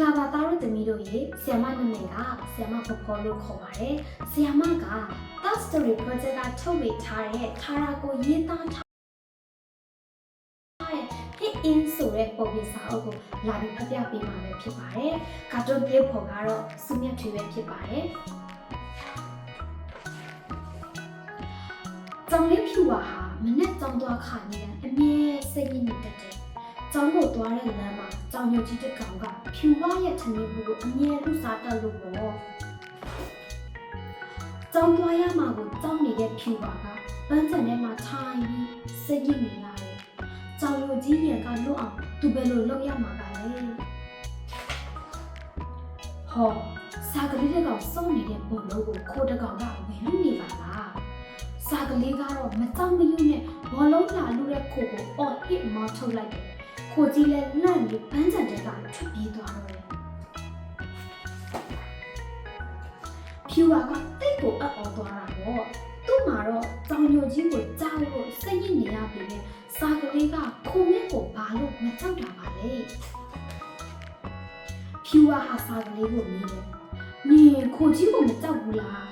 သားတို့သမီးတို့ရေဆီယမနာမည်ကဆီယမဖော်ဖော်လို့ခေါ်ပါတယ်ဆီယမက That Story Project ကထုတ်ဝေထားတဲ့ထာရာကိုရေးသားထားတဲ့ Hit In ဆိုတဲ့ပုံပြင်စာအုပ်ကိုလာပြီးဖတ်ပြပေးမှာပဲဖြစ်ပါတယ်ကာတွန်းတေးဖော်ကတော့စုမြတ်ထွေပဲဖြစ်ပါတယ်ကျောင်းလေးဖြူပါဟာမနဲ့ကျောင်းသွားခါနေတဲ့အမြဲစိတ်ရင်းနေတတ်တယ်။ ကျောင်းကိုသွားတဲ့လမ်းမှာကျောင်းရုပ်ကြီးတစ်ကောင်ကဖြူဝရဲ့ထမင်းဘူးကိုအမြဲလူစားတတ်လို့ပေါ့။ကျောင်းသွားရမှာကိုကျောင်းနေတဲ့ဖြူပါကပန်းချန်ထဲမှာထိုင်ပြီးစိတ်ရင်းနေရတယ်။ကျောင်းရုပ်ကြီးရကလွတ်အောင်သူဘယ်လိုလုပ်ရမှာပါလဲ။ဟောစာကလေးတစ်ကောင်စုံနေတဲ့ပုံလုံးကိုခိုးတစ်ကောင်ကဝင်လူနေပါလား။စာကလေးကတော့မကြောက်မရွံ့နဲ့ဘောလုံးလာလူတဲ့ခိုကိုအော်ဟစ်မောထုတ်လိုက်တယ်။ ခိုကြီးလည်းလန့်ပြီးပန်းချန်တဲ့ကထွက်ပြေးသွားတော့တယ်။ဖြူပါကတိတ်ကိုအပ်အော်သွားတာပေါ့။သူ့မှာတော့တောင်ညိုကြီးကိုကြားလို့စိတ်ရစ်နေရပြီလေ။စာကလေးကခိုမြက်ကိုဘာလို့မကြောက်တာပါလဲ။ဖြူပါဟာစာကလေးကိုမြင်တယ်။နင်ခိုကြီးကိုမကြောက်ဘူးလား။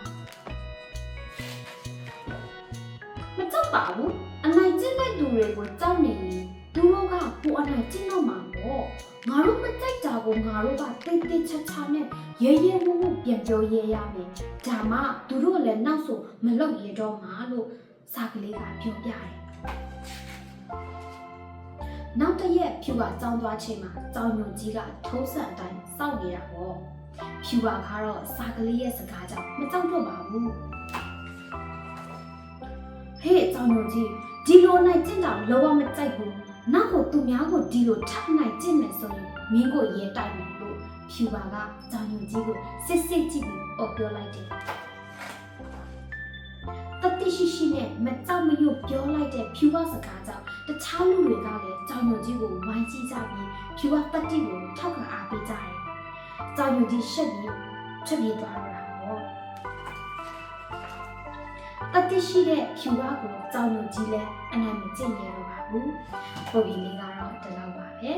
မကြောက်ပါဘူးအနိုင်ကျင့်တဲ့သူတွေကိုကြောက်နေ ကြိုက်တာကိုငါတို့ကတိတ်တိတ်ချာချာနဲ့ရဲရဲဝံ့ဝံ့ပြန်ပြောရဲရမယ်ဒါမှသူတို့လည်းနောက်ဆိုမလုပ်ရတော့မှာလို့စာကလေးကပြောပြတယ်နောက်တစ်ရက်ဖြူကကြောင်းသွားချိန်မှာကြောင်ညွန်ကြီးကထုံးစံအတိုင်းစောင့်နေတာပေါ့ဖြူပါကတော့စာကလေးရဲ့စကားကြောင့်မကြောက်တော့ပါဘူးဟေ့အကြောင်းတို့ကြီးဒီလိုနိုင်ကျင့်တာလောကမကြိုက်ဘူး နောက်ကိုသူများကိုဒီလိုထပ်နိုင်ကျင့်မယ်ဆိုရင်မင်းကိုရဲတိုက်မယ်လို့ဖြူပါကအကြောင်းညွန်ကြီးကိုစစ်စစ်ကြည့်ပြီးအော်ပြောလိုက်တယ်တတိရှိရှိနဲ့မကြောက်မရွံ့ပြောလိုက်တဲ့ဖြူပါစကားကြောင့်တခြားလူတွေကလည်းကြောင်ညွန်ကြီးကိုဝိုင်းကြည့်ကြပြီးဖြူပါတတိကိုထောက်ခံအားပေးကြတယ်ကြောင်ညွန်ကြီးရှက်ပြီးထွက်ပြေးသွားတော့ တာပေါ့တတိရှိတဲ့ဖြူပါကိုကြောင်ညိုကြီးလဲအနိုင်မကျင့်ရတော့ပါဘူးပုံပြီးလေးကတော့ဒီလောက်ပါပဲ